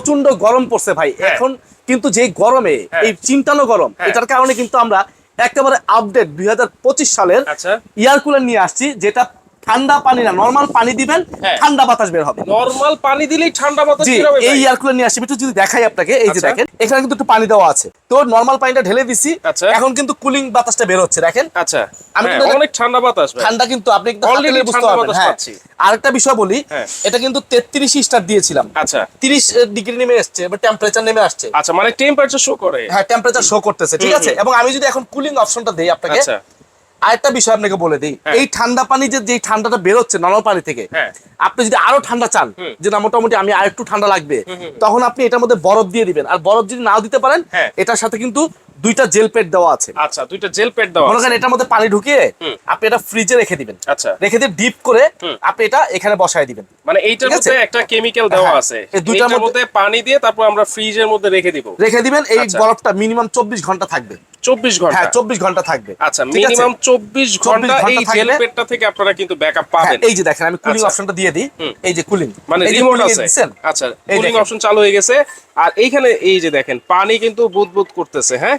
প্রচণ্ড গরম পড়ছে ভাই হ্যাঁ। এখন কিন্তু যে গরমে হ্যাঁ। এই চিন্তানো গরম হ্যাঁ। এটার কারণে কিন্তু আমরা একেবারে আপডেট দুই হাজার পঁচিশ সালের ইয়ার এয়ার কুলার নিয়ে আসছি যেটা ঠান্ডা পানি না নর্মাল পানি দিবেন হ্যাঁ। ঠান্ডা বাতাস বের হবে। নরমাল পানি দিলেই ঠান্ডা বাতাস বের হবে এই কুলার নিয়ে আসছি একটু যদি দেখাই আপনাকে এই যে আচ্ছা। দেখেন এখানে কিন্তু একটু পানি দেওয়া আছে। তো নর্মাল পানিটা ঢেলে দিছি আচ্ছা। এখন কিন্তু কুলিং বাতাসটা বের হচ্ছে দেখেন। আচ্ছা। আমি হ্যাঁ, কিন্তু অনেক ঠান্ডা বাতাস ঠান্ডা কিন্তু আপনি কিন্তু নিয়ে বুঝতে পারবেন হ্যাঁ। আরেকটা বিষয় বলি হ্যাঁ। এটা কিন্তু তেত্রিশ স্টার দিয়েছিলাম। আচ্ছা। তিরিশ ডিগ্রি নেমে এসছে এবার টেম্পারেচার নেমে আসছে। আচ্ছা মানে টেম্পারেচার শো করে। হ্যাঁ টেম্পারেচার শো করতেছে ঠিক আছে? এবং আমি যদি এখন কুলিং অপশনটা দেই আপনাকে আচ্ছা। আরেকটা বিষয় আপনাকে বলে দিই হ্যাঁ। এই ঠান্ডা পানি যে যেই ঠান্ডাটা বেরোচ্ছে নর্মাল পানি থেকে হ্যাঁ। আপনি যদি আরও ঠান্ডা চান। যে না মোটামুটি আমি আর একটু ঠান্ডা লাগবে। তখন আপনি এটার মধ্যে বরফ দিয়ে দিবেন আর বরফ যদি নাও দিতে পারেন হ্যাঁ। এটার সাথে কিন্তু দুইটা জেল প্যাড দেওয়া আছে। আচ্ছা দুইটা জেল প্যাড দেওয়া মনে। করেন এটার মধ্যে পানি ঢুকিয়ে আপনি এটা ফ্রিজে রেখে দিবেন। আচ্ছা। রেখে দিয়ে ডিপ করে আপনি এটা এখানে বসায় দিবেন। মানে এইটার মধ্যে একটা কেমিক্যাল দেওয়া হ্যাঁ, আছে। এই দুইটার মধ্যে- পানি দিয়ে তারপর আমরা ফ্রিজের মধ্যে রেখে দিব। রেখে দিবেন এই আচ্ছা। বরফটা মিনিমাম চব্বিশ ঘণ্টা থাকবে। ঘণ্টা। হ্যাঁ চব্বিশ ঘণ্টা থাকবে। আচ্ছা মিনিমাম চব্বিশ ঘণ্টা ঘণ্টা এই জেল প্যাডটা থেকে আপনারা কিন্তু ব্যাকআপ হ্যাঁ, পাবেন। এই যে দেখেন আমি কুলিং আচ্ছা। অপশনটা দিয়ে দিই। এই যে কুলিং মানে রিমোট আছে। আচ্ছা কুলিং অপশন চালু হয়ে গেছে। আর এইখানে এই যে দেখেন পানি কিন্তু বুদবুদ করতেছে হ্যাঁ?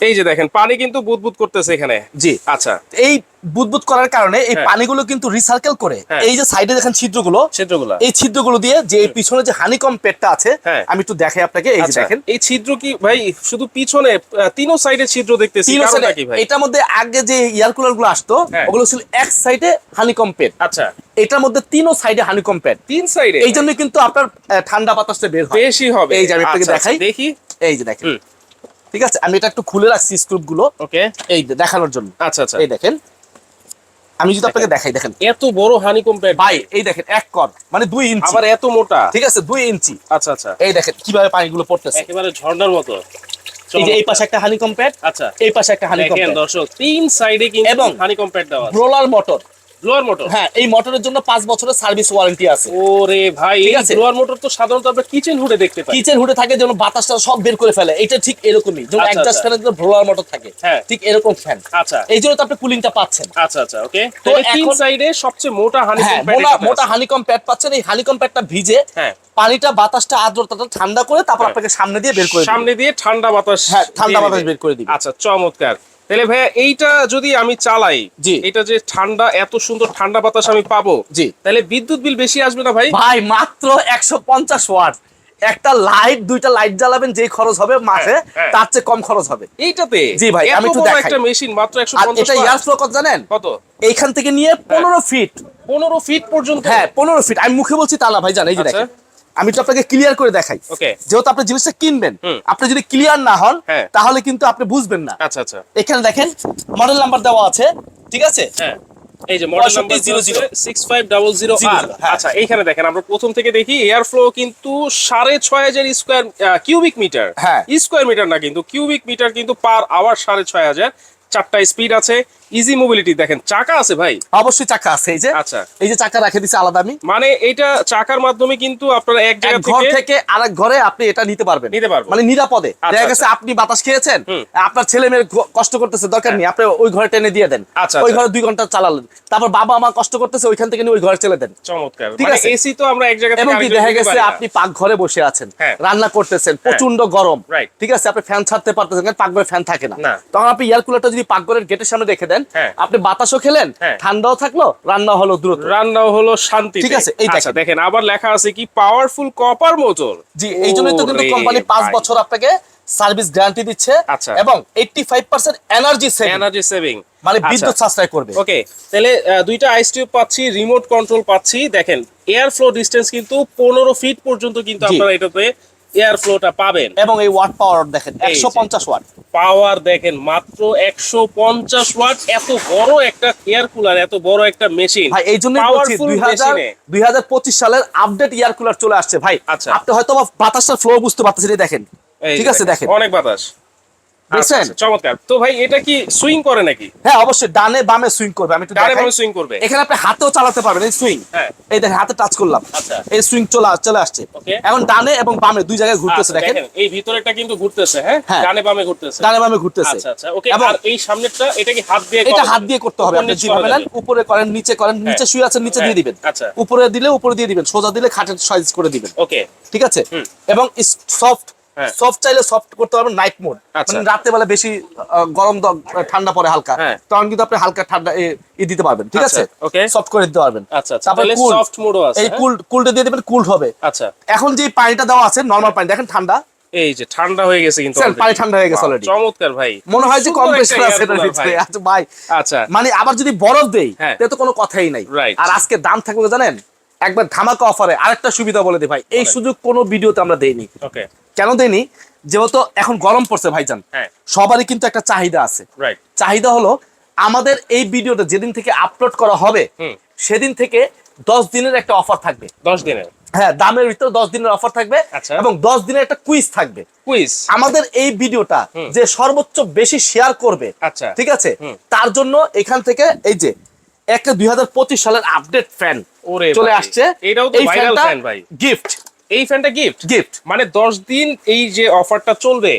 এই যে দেখেন পানি কিন্তু বুদবুদ করতেছে এখানে। জি। আচ্ছা। এই বুদবুদ করার কারণে এই হ্যাঁ। পানিগুলো কিন্তু রিসার্কেল করে। হ্যাঁ। এই যে সাইডে দেখেন ছিদ্রগুলো ছিদ্রগুলা। এই ছিদ্রগুলো দিয়ে যে এই পিছনে যে হানিকম পেটটা আছে হ্যাঁ। আমি একটু দেখাই আপনাকে এই যে আচ্ছা, দেখেন। এই ছিদ্র কি ভাই শুধু পিছনে তিনও সাইডে ছিদ্র দেখতেছি তিন কারণটা কি ভাই? এটার মধ্যে আগে যে এয়ার কুলারগুলো আসতো। ওগুলো ছিল এক সাইডে হানিকম পেট। আচ্ছা। এটার মধ্যে তিনও সাইডে হানিকম পেট। তিন সাইডে এই জন্য কিন্তু আপনার ঠান্ডা বাতাসটা বের হয়। বেশি হবে। এই যে আমি আপনাকে আচ্ছা, দেখাই। আচ্ছা, দেখি। এই যে দেখেন। ঠিক আছে? আমি এটা একটু খুলে রাখছি স্ক্রুপগুলো। ওকে এই দেখানোর জন্য। আচ্ছা আচ্ছা। এই দেখেন। আমি যদি আপনাকে দেখাই দেখেন। এত বড় প্যাড ভাই এই দেখেন এক কর মানে দুই ইঞ্চি। আবার এত মোটা? ঠিক আছে? দুই ইঞ্চি। আচ্ছা আচ্ছা। এই দেখেন কীভাবে পানিগুলো পড়তেছে। একেবারে ঝর্ণার মতো। এই যে এই পাশে একটা প্যাড আচ্ছা। এই পাশে একটা দেখেন দর্শক তিন সাইডে কিন্তু প্যাড দেওয়া আছে। Blower motor blower motor? হ্যাঁ এই মোটরের জন্য পাঁচ বছরের সার্ভিস ওয়ারেন্টি আছে। ওরে ভাই ঠিক আছে। ব্লোয়ার মোটর তো সাধারণত আমরা কিচেন হুডে দেখতে পাই। কিচেন হুডে থাকে যেন বাতাসটা সব বের করে ফেলে এটা ঠিক এরকমই। যেমন আচ্ছা, আচ্ছা। ফ্যানের জন্য ব্রোলার মোটর থাকে হ্যাঁ। ঠিক এরকম ফ্যান আচ্ছা। এই জন্য তো আপনি কুলিংটা পাচ্ছেন। আচ্ছা আচ্ছা ওকে তো তিন সাইডে সবচেয়ে মোটা হানিকম প্যাড মোটা হানিকম প্যাড পাচ্ছেন। এই হানিকম প্যাডটা ভিজে হ্যাঁ। পানিটা বাতাসটা আর্দ্রতাটা ঠান্ডা করে তারপর হ্যাঁ। আপনাকে সামনে দিয়ে বের করে সামনে দিয়ে ঠান্ডা বাতাস হ্যাঁ ঠান্ডা বাতাস বের করে দিবে। আচ্ছা চমৎকার। তাহলে ভাইয়া এইটা যদি আমি চালাই জি। এটা যে ঠান্ডা এত সুন্দর ঠান্ডা বাতাস আমি পাবো জি। তাহলে বিদ্যুৎ বিল বেশি আসবে না ভাই? ভাই মাত্র একশো পঞ্চাশ ওয়াট। একটা লাইট দুইটা লাইট জ্বালাবেন যে খরচ হবে মাসে হ্যাঁ। তার চেয়ে কম খরচ হবে। এইটাতে? জি ভাই, আমি একটু দেখাই। একটা মেশিন মাত্র একশো আর পঞ্চাশ এটা এয়ার ফ্লো কত জানেন? কত? এইখান থেকে নিয়ে পনেরো ফিট পনেরো ফিট পর্যন্ত? হ্যাঁ পনেরো ফিট আমি মুখে বলছি তা না ভাই জান এই যে আচ্ছা। দেখেন। আমি তো আপনাকে ক্লিয়ার করে দেখাই। যেহেতু আপনি জিনিসটা কিনবেন আপনি যদি ক্লিয়ার না হন হ্যাঁ। তাহলে কিন্তু আপনি বুঝবেন না। আচ্ছা আচ্ছা। এখানে দেখেন মডেল নাম্বার দেওয়া আছে ঠিক আছে? হ্যাঁ। এই যে মডেল নাম্বার 6500 হ্যাঁ। আচ্ছা এইখানে দেখেন আমরা প্রথম থেকে দেখি এয়ার ফ্লো কিন্তু স্কোয়ার কিউবিক মিটার হ্যাঁ। স্কোয়ার মিটার না কিন্তু কিউবিক মিটার কিন্তু পার আওয়ার সাড়ে ছয় হাজার। চারটা স্পিড আছে। ইজি মোবিলিটি দেখেন চাকা আছে ভাই। অবশ্যই চাকা আছে এই যে আচ্ছা। এই যে চাকা রাখে দিছে আলাদা আমি। মানে এটা চাকার মাধ্যমে কিন্তু আপনারা এক জায়গা ঘর থেকে আরেক ঘরে আপনি এটা নিতে পারবেন। নিতে পারব। মানে নিরাপদে। আচ্ছা, দেখা গেছে আপনি বাতাস খেয়েছেন আপনার ছেলে মেয়ে কষ্ট করতেছে দরকার নেই আপনি ওই ঘরে টেনে দিয়ে দেন। আচ্ছা, ওই আচ্ছা। ঘরে দুই ঘণ্টা চালালেন। তারপর বাবা মা কষ্ট করতেছে ওইখান থেকে ওই ঘরে চলে দেন। চমৎকার। ঠিক মানে আছে। এসি তো আমরা এক জায়গা থেকে দেখা গেছে। আপনি পাকঘরে বসে আছেন হ্যাঁ। রান্না করতেছেন প্রচণ্ড গরম। ঠিক আছে? আপনি ফ্যান ছাড়তে পারতেছেন কারণ পাকঘরে ফ্যান থাকে না। তখন আপনি এয়ার কুলারটা যদি পাকঘরের গেটের সামনে রেখে দেন হ্যাঁ। আপনি বাতাসও খেলেন হ্যাঁ। ঠান্ডাও থাকল রান্না হলো দ্রুত। রান্নাও হলো শান্তি ঠিক আছে, এই আচ্ছা দেখেন। আবার লেখা আছে কি পাওয়ারফুল কপার মোটর জি এই জন্যই তো কিন্তু কোম্পানি পাঁচ বছর আপনাকে সার্ভিস গ্যারান্টি দিচ্ছে আচ্ছা। এবং eighty five percent energy save energy saving মানে বিদ্যুৎ সাশ্রয় করবে। ওকে তাহলে দুইটা আইস টিউব পাচ্ছি রিমোট কন্ট্রোল পাচ্ছি। দেখেন এয়ার ফ্লো ডিসটেন্স কিন্তু পনেরো ফিট পর্যন্ত কিন্তু আপনারা এটাতে এয়ার ফ্লোটা পাবেন। এবং এই ওয়াট পাওয়ার দেখেন এই একশো যে। পঞ্চাশ ওয়াট পাওয়ার দেখেন মাত্র একশো পঞ্চাশ ওয়াট এত বড় একটা এয়ার কুলার এত বড় একটা মেশিন। ভাই এই জন্য দুই হাজার পঁচিশ সালের আপডেট এয়ার কুলার চলে আসছে ভাই। আচ্ছা। আপনি হয়তো বা বাতাসটা ফ্লো বুঝতে পারতেছেন দেখেন। ঠিক আছে দেখেন। অনেক বাতাস। দেখছেন আচ্ছা, চমৎকার। তো ভাই এটা কি সুইং করে নাকি? হ্যাঁ অবশ্যই ডানে বামে সুইং করবে আমি একটু ডানে বামে সুইং করবে। এখানে আপনি হাতেও চালাতে পারবেন এই সুইং। হ্যাঁ। এই দেখেন হাতে টাচ করলাম। আচ্ছা। এই সুইং চলে চলে আসছে। এখন ডানে এবং বামে দুই জায়গায় ঘুরতেছে আচ্ছা, দেখেন। এই ভিতরেটা কিন্তু ঘুরতেছে হ্যাঁ? হ্যাঁ। ডানে বামে ঘুরতেছে। ডানে বামে ঘুরতেছে। আচ্ছা আচ্ছা ওকে আর এই সামনেরটা এটা কি হাত দিয়ে এটা হাত দিয়ে করতে হবে আপনি নিচ যেভাবে নেন উপরে করেন নিচে করেন নিচে শুয়ে আছেন নিচে হ্যাঁ, দিয়ে দিবেন। আচ্ছা। উপরে দিলে উপরে দিয়ে দিবেন সোজা দিলে খাটের সাইজ করে দিবেন। ওকে। ঠিক আছে? এবং সফট হ্যাঁ। সফট চাইলে সফট করতে পারবেন নাইট মোড আচ্ছা। মানে রাতে বেলা বেশি গরম ঠান্ডা পরে হালকা। হ্যাঁ। তখন কিন্তু আপনি হালকা ঠান্ডা ই দিতে পারবেন ঠিক আচ্ছা, আছে সফট করে দিতে পারবেন। আচ্ছা আচ্ছা। তারপরে সফট মোডও আছে এই হ্যাঁ? কুল কুলটা দিয়ে দিবেন কুল হবে। আচ্ছা। এখন যে পানিটা দেওয়া আছে নরমাল পানি দেখেন ঠান্ডা। এই যে ঠান্ডা হয়ে গেছে কিন্তু পানি ঠান্ডা হয়ে গেছে already। চমৎকার ভাই। মনে হয় যে কম্প্রেসর আছে এটার ভিতরে আচ্ছা ভাই। আচ্ছা। মানে আবার যদি বরফ দেই হ্যাঁ। তাহলে তো কোনো কথাই নাই। আর আজকে দাম থাকবে জানেন? একবার ধামাকা অফারে আরেকটা সুবিধা বলে দিই ভাই। এই সুযোগ কোনো ভিডিওতে আমরা দেইনি। কেন দেইনি? যেহেতু এখন গরম পড়ছে ভাইজান। হ্যাঁ। সবারই কিন্তু একটা চাহিদা আছে। চাহিদা হলো আমাদের এই ভিডিওটা যেদিন থেকে আপলোড করা হবে সেদিন থেকে দশ দিনের একটা অফার থাকবে। 10 দিনের? হ্যাঁ দামের ভিতরে দশ দিনের অফার থাকবে আচ্ছা। এবং দশ দিনের একটা কুইজ থাকবে। কুইজ আমাদের এই ভিডিওটা যে সর্বোচ্চ বেশি শেয়ার করবে আচ্ছা। ঠিক আছে? তার জন্য এখান থেকে এই যে একটা দুই হাজার পঁচিশ সালের আপডেট ফ্যান চলে আসছে এটাও তো viral fan ভাই। গিফট এই ফ্যানটা গিফট গিফট মানে 10 দিন এই যে অফারটা চলবে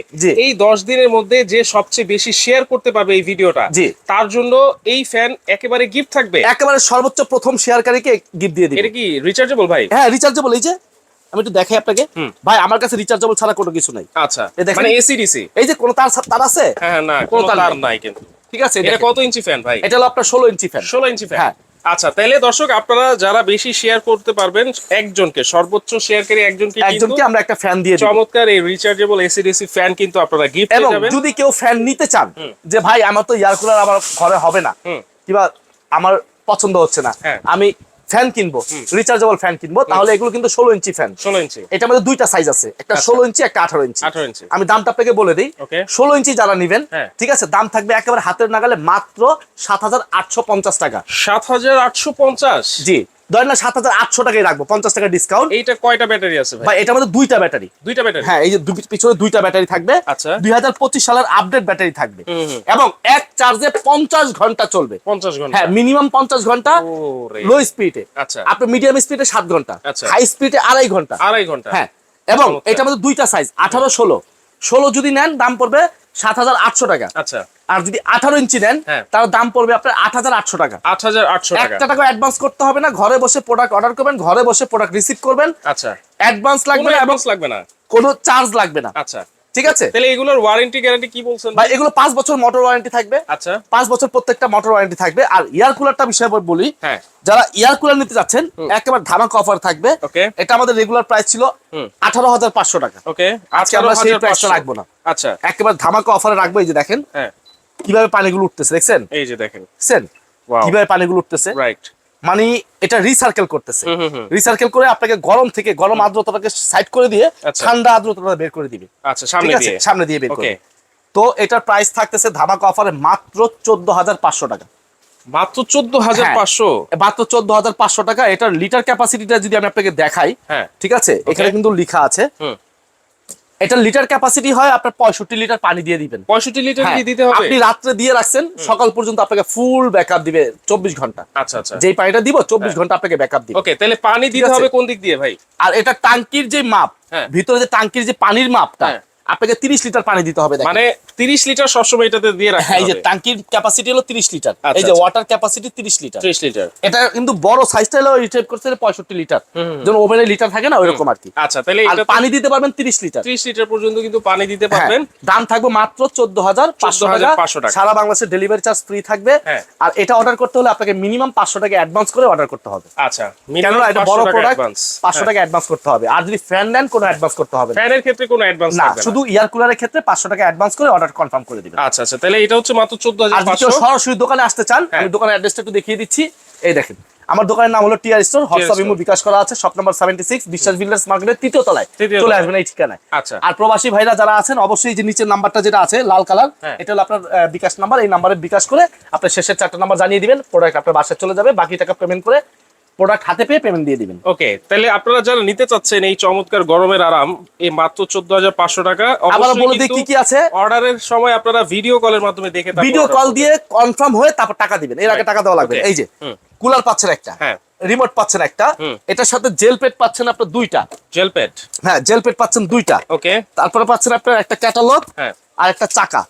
এই 10 দিনের মধ্যে যে সবচেয়ে বেশি শেয়ার করতে পারবে এই ভিডিওটা। তার জন্য এই ফ্যান একেবারে গিফট থাকবে। একেবারে সর্বোচ্চ প্রথম শেয়ারকারীকে গিফট দিয়ে দিবে। এটা কি রিচার্জেবল ভাই? হ্যাঁ রিচার্জেবল এই যে আমি একটু দেখাই আপনাকে। ভাই আমার কাছে রিচার্জেবল ছাড়া কোনো কিছু নাই। আচ্ছা। মানে এসি ডিসি এই যে কোনো তার তার আছে? হ্যাঁ হ্যাঁ, না কোনো তার নাই। কিন্তু। ঠিক আছে এটা কত ইঞ্চি ফ্যান ভাই? এটা হলো আপনার ষোলো ইঞ্চি ফ্যান 16 ইঞ্চি ফ্যান হ্যাঁ। আচ্ছা তাহলে দর্শক আপনারা যারা বেশি শেয়ার করতে পারবেন একজনকে সর্বোচ্চ শেয়ারকারী একজনকে একজনকে আমরা একটা ফ্যান দিয়ে চমৎকার এই রিচার্জেবল এসি ডিসি ফ্যান কিন্তু আপনারা গিফট এবং পেয়ে যাবেন। যদি কেউ ফ্যান নিতে চান যে ভাই আমার তো এয়ার কুলার আমার ঘরে হবে না। কিবা কিংবা আমার পছন্দ হচ্ছে না। হ্যাঁ। আমি ফ্যান কিনবো রিচার্জেবল ফ্যান কিনবো তাহলে এগুলো কিন্তু ষোলো ইঞ্চি ফ্যান 16 ইঞ্চি। এটা মধ্যে দুইটা সাইজ আছে একটা আচ্ছা। ষোলো ইঞ্চি একটা আঠারো ইঞ্চি। 18 ইঞ্চি। আমি দামটা আপনাকে বলে দিই. ষোলো ইঞ্চি যারা নিবেন হ্যাঁ। ঠিক আছে দাম থাকবে একেবারে হাতের নাগালে মাত্র সাত হাজার আটশো পঞ্চাশ টাকা। সাত হাজার আটশো পঞ্চাশ? জি। ধরেন না সাত হাজার আটশো টাকাই রাখব পঞ্চাশ টাকা ডিসকাউন্ট এইটা কয়টা ব্যাটারি আছে ভাই? এটার মধ্যে দুইটা ব্যাটারি। দুইটা ব্যাটারি? হ্যাঁ এই যে পিছনে দুইটা ব্যাটারি থাকবে। আচ্ছা। দুই হাজার পঁচিশ সালের আপডেট ব্যাটারি থাকবে। এবং এক চার্জে পঞ্চাশ ঘণ্টা চলবে। পঞ্চাশ ঘণ্টা। হ্যাঁ মিনিমাম পঞ্চাশ ঘণ্টা লো স্পিডে আচ্ছা। আপনি মিডিয়াম স্পিডে সাত ঘণ্টা আচ্ছা। হাই স্পিডে আড়াই ঘণ্টা। আড়াই ঘণ্টা। হ্যাঁ এবং। এটার মধ্যে দুইটা সাইজ আঠারো ষোলো। ষোলো যদি নেন দাম পড়বে সাত হাজার আটশো টাকা। আচ্ছা। আর যদি আঠারো ইঞ্চি নেন হ্যাঁ। তার দাম পড়বে আপনার আট হাজার আটশো টাকা। আট হাজার আটশো একটা টাকা অ্যাডভান্স করতে হবে না ঘরে বসে প্রোডাক্ট অর্ডার করবেন ঘরে বসে প্রোডাক্ট রিসিভ করবেন। আচ্ছা। অ্যাডভান্স লাগবে না অ্যাডভান্স লাগবে না। কোনো চার্জ লাগবে না। আচ্ছা। ঠিক আছে? তাহলে এগুলোর ওয়ারেন্টি গ্যারান্টি কি বলছেন? ভাই এগুলো পাঁচ বছর মোটর ওয়ারেন্টি থাকবে। আচ্ছা। পাঁচ বছর প্রত্যেকটা মোটর ওয়ারেন্টি থাকবে। আর এয়ার কুলারটা বিষয়ে বলি হ্যাঁ। যারা এয়ার কুলার নিতে যাচ্ছেন একেবারে ধামাকা অফার থাকবে। ওকে। এটা আমাদের রেগুলার প্রাইস ছিল হুম। আঠারো হাজার পাঁচশো টাকা। ওকে। আজকে আমরা সেই প্রাইসটা রাখব না। আচ্ছা। একেবারে ধামাকা অফারে রাখব এই যে দেখেন। হ্যাঁ। কীভাবে পানিগুলো উঠতেছে দেখছেন? এই যে দেখেন। দেখছেন. কীভাবে পানিগুলো উঠতেছে? রাইট মানে এটা রিসার্কেল করতেছে। রিসার্কেল করে আপনাকে গরম থেকে গরম আর্দ্রতাটাকে সাইড করে দিয়ে আচ্ছা। ঠান্ডা আর্দ্রতাটা বের করে দিবে। আচ্ছা সামনে দিয়ে। সামনে দিয়ে বের করে তো এটার প্রাইস থাকতেছে ধামাকা অফারে মাত্র চোদ্দ হাজার পাঁচশো টাকা। মাত্র চোদ্দ হাজার হ্যাঁ। পাঁচশো? মাত্র চোদ্দ হাজার পাঁচশো টাকা। এটার লিটার ক্যাপাসিটিটা যদি আমি আপনাকে দেখাই হ্যাঁ। ঠিক আছে? এখানে কিন্তু লেখা আছে। এটা লিটার ক্যাপাসিটি হয় আপনার পঁয়ষট্টি লিটার পানি দিয়ে দিবেন। পঁয়ষট্টি লিটার হ্যাঁ, দিতে হবে? আপনি রাত্রে দিয়ে রাখছেন সকাল পর্যন্ত আপনাকে ফুল ব্যাকআপ দিবে চব্বিশ ঘণ্টা। আচ্ছা আচ্ছা। যেই পানিটা দিব চব্বিশ ঘণ্টা আপনাকে ব্যাকআপ দিবে। ওকে তাহলে পানি দিতে। হবে কোন দিক দিয়ে ভাই? আর এটা টাঙ্কির যে মাপ হ্যাঁ। ভিতরে যে টাঙ্কির যে পানির মাপটা হ্যাঁ। আপনাকে তিরিশ লিটার পানি দিতে হবে মানে তিরিশ লিটার সবসময় এটাতে দিয়ে রাখতে হ্যাঁ এই যে হবে। টাঙ্কির ক্যাপাসিটি হলো তিরিশ লিটার। এই যে আচ্ছা। ওয়াটার ক্যাপাসিটি তিরিশ লিটার। ত্রিশ লিটার। এটা কিন্তু বড় সাইজটা হলো রিটাইপ করতে পঁয়ষট্টি লিটার। যেমন ওভেনে লিটার থাকে না ওইরকম আর কি। আচ্ছা তাহলে এটা পানি দিতে পারবেন তিরিশ লিটার। ত্রিশ লিটার পর্যন্ত কিন্তু পানি দিতে হ্যাঁ, পারবেন। দাম থাকবে মাত্র চোদ্দ হাজার পাঁচশো টাকা। 14,500 টাকা। সারা বাংলাদেশের ডেলিভারি চার্জ ফ্রি থাকবে। হ্যাঁ। আর এটা অর্ডার করতে হলে আপনাকে মিনিমাম পাঁচশো টাকা অ্যাডভান্স করে অর্ডার করতে হবে। আচ্ছা কেননা এটা বড় প্রোডাক্ট অ্যাডভান্স পাঁচশো টাকা অ্যাডভান্স করতে হবে। আর যদি ফ্যান নেন কোনো অ্যাডভান্স করতে হবে ফ্যানের ক্ষেত্রে কোনো অ্যাডভান্স না না। শুধু এয়ার কুলারের ক্ষেত্রে পাঁচশো টাকা অ্যাডভান্স করে অর্ডার কনফার্ম করে দিবেন। আচ্ছা আচ্ছা তাহলে এটা হচ্ছে মাত্র চোদ্দ হাজার সরাসরি দোকানে আসতে চান হ্যাঁ। আমি দোকানের অ্যাড্রেসটা একটু দেখিয়ে দিচ্ছি। এই দেখেন আমার দোকানের নাম হলো TR store WhatsApp imo bKash করা আছে shop number seventy six Biswas builders মার্কেটের তৃতীয় তলায়। তৃতীয় চলে আসবেন এই ঠিকানায়। আচ্ছা। আর প্রবাসী ভাইরা যারা আছেন অবশ্যই যে নিচের নাম্বারটা যেটা আছে লাল কালার হ্যাঁ। এটা হলো আপনার বিকাশ নাম্বার এই নাম্বারে বিকাশ করে আপনার শেষের চারটা নাম্বার জানিয়ে দিবেন প্রোডাক্ট আপনার বাসায় চলে যাবে বাকি টাকা পেমেন্ট করে প্রোডাক্ট হাতে পেয়ে পেমেন্ট দিয়ে দিবেন। ওকে তাহলে আপনারা যারা নিতে চাচ্ছেন এই চমৎকার গরমের আরাম এই মাত্র চোদ্দ হাজার পাঁচশো টাকা আবার বলে দিই কি কি আছে। অর্ডারের সময় আপনারা ভিডিও কলের মাধ্যমে দেখে ভিডিও কল দিয়ে কনফার্ম হয়ে তারপর টাকা দিবেন। এর আগে টাকা দেওয়া লাগবে। এই যে কুলার পাচ্ছেন একটা হ্যাঁ। রিমোট পাচ্ছেন একটা। এটার সাথে জেল পেট পাচ্ছেন আপনার দুইটা। জেল প্যাড হ্যাঁ জেল পেট পাচ্ছেন দুইটা। ওকে তারপরে পাচ্ছেন আপনার একটা ক্যাটালগ হ্যাঁ। আর একটা চাকা।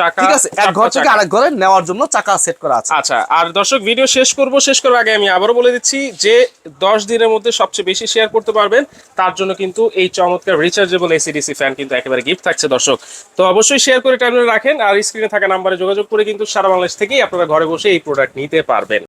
চাকা ঠিক আছে এক ঘর থেকে আরেক ঘরে নেওয়ার জন্য চাকা সেট করা আছে। আচ্ছা আর দর্শক ভিডিও শেষ করব শেষ করার আগে আমি আবারও বলে দিচ্ছি যে দশ দিনের মধ্যে সবচেয়ে বেশি শেয়ার করতে পারবেন। তার জন্য কিন্তু এই চমৎকার রিচার্জেবল এসিডিসি ফ্যান কিন্তু একেবারে গিফট থাকছে দর্শক। তো অবশ্যই শেয়ার করে টাইমে রাখেন আর স্ক্রিনে থাকা নাম্বারে যোগাযোগ করে কিন্তু সারা বাংলাদেশ থেকেই আপনারা ঘরে বসে এই প্রোডাক্ট নিতে পারবেন।